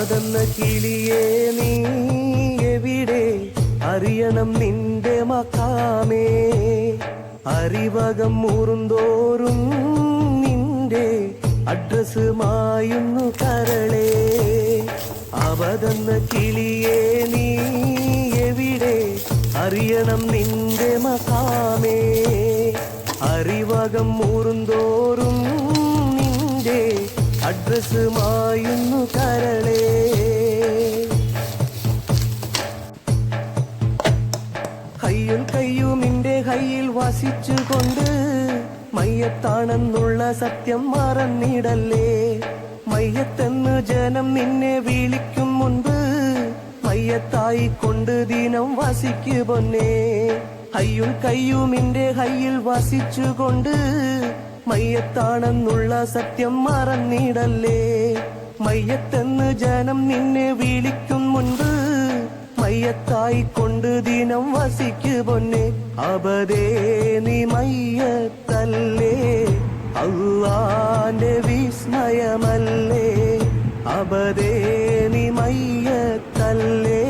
അവതെന്ന കിളിയെ നീ എവിടെ? അറിയണം നിന്റെ മക്കാമേ. അറിവകം മൂറുന്തോറും നിന്റെ അഡ്രസ് മായുന്നു കരളേ. അവതെന്ന കിളിയെ നീ എവിടെ? അറിയണം നിന്റെ മക്കാമേ. അറിവകം മൂറുന്തോറും നിന്റെ അഡ്രസ് മായുന്നു കരളേ. കയ്യും കയ്യും നിന്റെ കയ്യിൽ വസിച്ചുകൊണ്ട് മയ്യത്താണെന്നുള്ള സത്യം മറന്നിടല്ലേ? മയ്യത്തെന്ന് ജനം നിന്നെ വിളിക്കും മുൻപ് മയ്യത്തായി കൊണ്ട് ദിനം വസിക്കു പൊന്നേ. കയ്യും കയ്യും നിന്റെ കയ്യിൽ വസിച്ചുകൊണ്ട് മയ്യത്താണെന്നുള്ള സത്യം മറന്നിടല്ലേ? മയ്യത്തെന്ന് ജനം നിന്നെ വിളിക്കും മുൻപ്. മയ്യത്തായി കൊണ്ട് ദിനം വസിക്കു പൊന്നെ. അബദേ നീ മയ്യത്തല്ലേ? അള്ളാന്റെ വിസ്മയമല്ലേ? അബദേ നീ മയ്യത്തല്ലേ?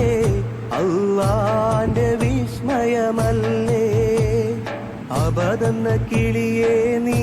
അള്ളാന്റെ വിസ്മയമല്ലേ? അബദന്ന കിളിയേ നീ